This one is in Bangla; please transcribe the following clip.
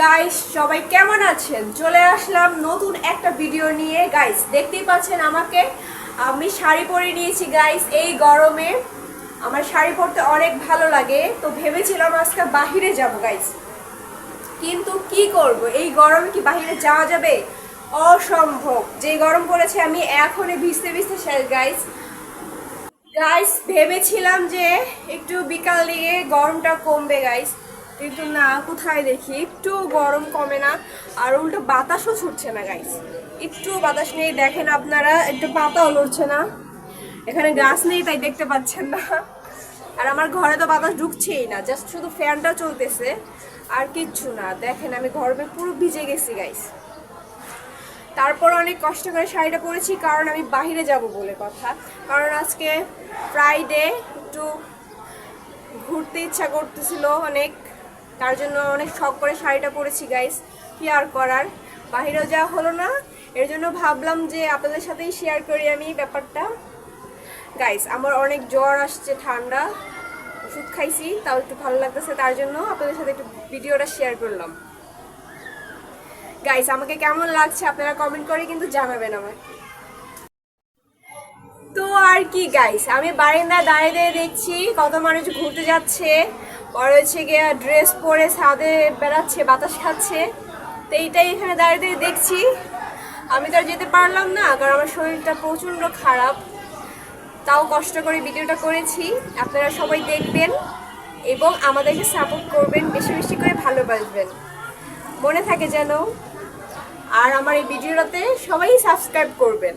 গাইস সবাই কেমন আছেন? চলে আসলাম নতুন একটা ভিডিও নিয়ে। গাইস দেখতেই পাচ্ছেন আমাকে? আমি শাড়ি পরে নিয়েছি গাইস এই গরমে। আমার শাড়ি পরতে অনেক ভালো লাগে। তো ভেবেছিলাম আজকে বাহিরে যাব গাইস কিন্তু কি করব? এই গরমে কি বাহিরে যাওয়া যাবে? অসম্ভব। যে গরম পড়েছে, আমি এখনই ভিজতে ভিজতে শেষ গাইস গাইস ভেবেছিলাম যে একটু বিকাল দিকে গরমটা কমবে গাইস কিন্তু না, কোথায় দেখি? একটু গরম কমে না। আর উল্টো বাতাসও ছুটছে না গাইস একটু বাতাস নেই, দেখেন আপনারা, একটু পাতাও লড়ছে না। এখানে গাছ নেই, তাই দেখতে পাচ্ছেন না। আর আমার ঘরে তো বাতাস ঢুকছেই না জাস্ট শুধু ফ্যানটা চলতেছে। আর কিচ্ছু না, দেখেন আমি গরমে পুরো ভিজে গেছি গাইস তারপর অনেক কষ্ট করে শাড়িটা পরেছি, কারণ আমি বাইরে যাব বলে কথা। কারণ আজকে ফ্রাইডে একটু ঘুরতে ইচ্ছা করতেছিল অনেক। তার জন্য অনেক শখ করে শাড়িটা পরেছি গাইস কি আর করার। বাইরেও যাওয়া হলো না। এর জন্য ভাবলাম যে আপনাদের সাথেই শেয়ার করি আমি ব্যাপারটা। গাইস আমার অনেক জ্বর আসছে, ঠান্ডা। ওষুধ খাইছি, তাও একটু ভালো লাগতেছে। তার জন্য আপনাদের সাথে একটু ভিডিওটা শেয়ার করলাম। গাইস আমাকে কেমন লাগছে আপনারা কমেন্ট করে কিন্তু জানাবেন আমাকে। তো আর কি গাইস আমি বারিন্দায় দাঁড়িয়ে দাঁড়িয়ে দেখছি কত মানুষ ঘুরতে যাচ্ছে। পরে হচ্ছে গিয়ে ড্রেস পরে ছাদে বেড়াচ্ছে, বাতাস খাচ্ছে। তো এইটাই এখানে দাঁড়িয়ে দাঁড়িয়ে দেখছি। আমি তো আর যেতে পারলাম না, কারণ আমার শরীরটা প্রচণ্ড খারাপ। তাও কষ্ট করে ভিডিওটা করেছি। আপনারা সবাই দেখবেন এবং আমাদেরকে সাপোর্ট করবেন, বেশি বেশি করে ভালোবাসবেন। মনে থাকে যেন। আর আমার এই ভিডিওটাতে সবাই সাবস্ক্রাইব করবেন।